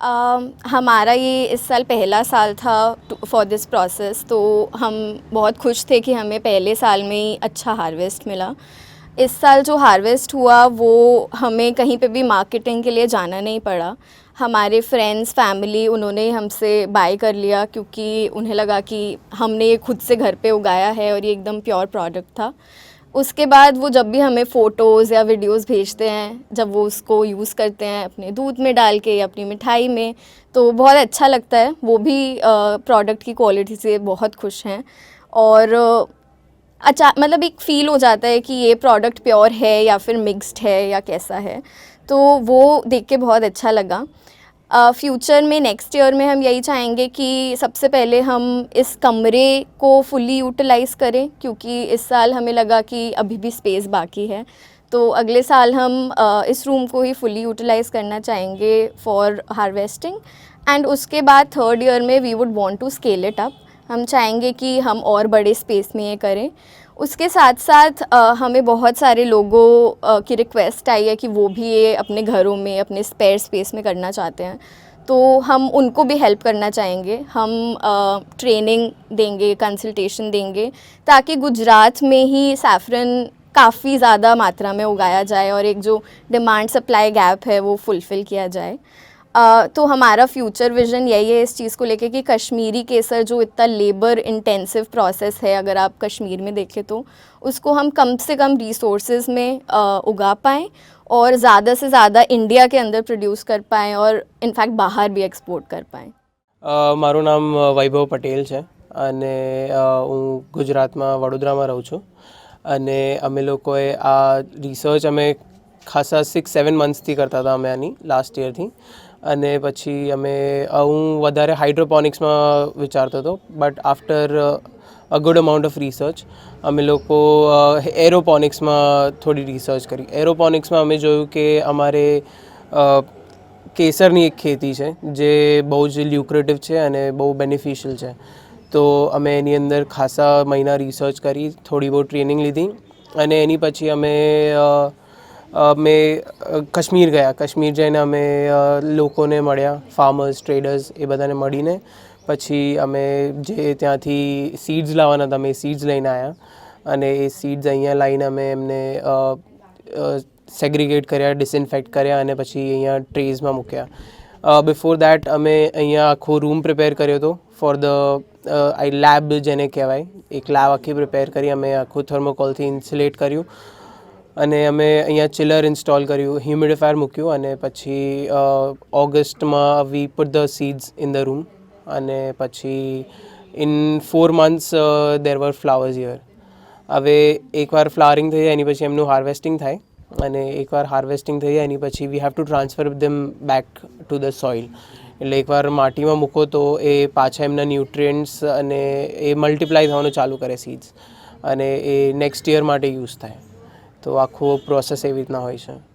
अम, हमारा ये इस साल पहला साल था फॉर दिस प्रोसेस तो हम बहुत खुश थे कि हमें पहले साल में ही अच्छा हार्वेस्ट मिला। इस साल जो हार्वेस्ट हुआ वो हमें कहीं पे भी मार्केटिंग के लिए जाना नहीं पड़ा। हमारे फ्रेंड्स फैमिली उन्होंने हमसे बाय कर लिया क्योंकि उन्हें लगा कि हमने ये खुद से घर पे उगाया है और ये एकदम प्योर प्रोडक्ट था। उसके बाद वो जब भी हमें फ़ोटोज़ या वीडियोस भेजते हैं, जब वो उसको यूज़ करते हैं अपने दूध में डाल के या अपनी मिठाई में तो बहुत अच्छा लगता है। वो भी प्रोडक्ट की क्वालिटी से बहुत खुश हैं। और अच्छा मतलब एक फ़ील हो जाता है कि ये प्रोडक्ट प्योर है या फिर मिक्स्ड है या कैसा है। तो वो देख के बहुत अच्छा लगा। फ्यूचर में नेक्स्ट ईयर में हम यही चाहेंगे कि सबसे पहले हम इस कमरे को फुली यूटिलाइज़ करें, क्योंकि इस साल हमें लगा कि अभी भी स्पेस बाकी है। तो अगले साल हम इस रूम को ही फुली यूटिलाइज़ करना चाहेंगे फॉर हार्वेस्टिंग एंड उसके बाद थर्ड ईयर में we would want to scale it up हम चाहेंगे कि हम और बड़े स्पेस में ये करें। उसके साथ साथ हमें बहुत सारे लोगों की रिक्वेस्ट आई है कि वो भी ये अपने घरों में, अपने स्पेयर स्पेस में करना चाहते हैं। तो हम उनको भी हेल्प करना चाहेंगे। हम ट्रेनिंग देंगे कंसल्टेशन देंगे, ताकि गुजरात में ही सैफरन काफ़ी ज़्यादा मात्रा में उगाया जाए और एक जो डिमांड सप्लाई गैप है वो फुलफ़िल किया जाए। तो हमारा फ्यूचर विजन यही है इस चीज़ को लेके कि कश्मीरी केसर जो इतना लेबर इंटेंसिव प्रोसेस है अगर आप कश्मीर में देखें तो उसको हम कम से कम रिसोर्सेज में अ, उगा पाएँ और ज़्यादा से ज़्यादा इंडिया के अंदर प्रोड्यूस कर पाएँ और इनफैक्ट बाहर भी एक्सपोर्ट कर पाएँ અ, મારું નામ અ, વૈભવ પટેલ છે અને અ, હું ગુજરાતમાં વડોદરામાં રહું છું અને અમે લોકોએ આ રિસર્ચ અમે ખાસા સિક્સ સેવન મંથ્સથી કરતા હતા અમે આની લાસ્ટ યરથી અને પછી અમે હું વધારે હાઇડ્રોપોનિક્સમાં વિચારતો હતો but after a good amount of research અમે લોકો એરોપોનિક્સમાં થોડી રિસર્ચ કરી. એરોપોનિક્સમાં અમે જોયું કે અમારે કેસરની એક ખેતી છે, જે બહુ જ લ્યુક્રેટિવ છે અને બહુ બેનિફિશિયલ છે. તો અમે એની અંદર ખાસા મહિના રિસર્ચ કરી, થોડી બહુ ટ્રેનિંગ લીધી. અને એની પછી અમે અમે કાશ્મીર ગયા. કાશ્મીર જઈને અમે લોકોને મળ્યા ફાર્મર્સ ટ્રેડર્સ એ બધાને મળીને. પછી અમે જે ત્યાંથી સીડ્સ લાવવાના હતા, અમે સીડ્સ લઈને આવ્યા અને એ સીડ્સ અહીંયા લાવીને અમે એમને સેગ્રીગેટ કર્યા ડિસઇન્ફેક્ટ કર્યા અને પછી અહીંયા ટ્રેઝમાં મૂક્યા. બિફોર દેટ અમે અહીંયા આખો રૂમ પ્રિપેર કર્યો હતો ફોર ધ આઈ લેબ જેને કહેવાય. એક લેબ આખી પ્રિપેર કરી, અમે આખું થર્મોકોલથી ઇન્સ્યુલેટ કર્યું. અને અમે અહીંયા ચિલર ઇન્સ્ટોલ કર્યું હ્યુમિડિફાયર મૂક્યું અને પછી ઓગસ્ટમાં we put the seeds in the room અને પછી in four months there were flowers year હવે એકવાર ફ્લાવરિંગ થઈ જાય એની પછી એમનું હાર્વેસ્ટિંગ થાય અને એકવાર હાર્વેસ્ટિંગ થઈ જાય એની પછી we have to transfer them back to the soil એટલે એકવાર માટીમાં મૂકો તો એ પાછા એમના ન્યુટ્રિયન્ટ્સ અને એ મલ્ટીપ્લાય થવાનું ચાલુ કરે સીડ્સ અને એ નેક્સ્ટ યર માટે યુઝ થાય. તો આખો પ્રોસેસ એવી રીતના હોય છે.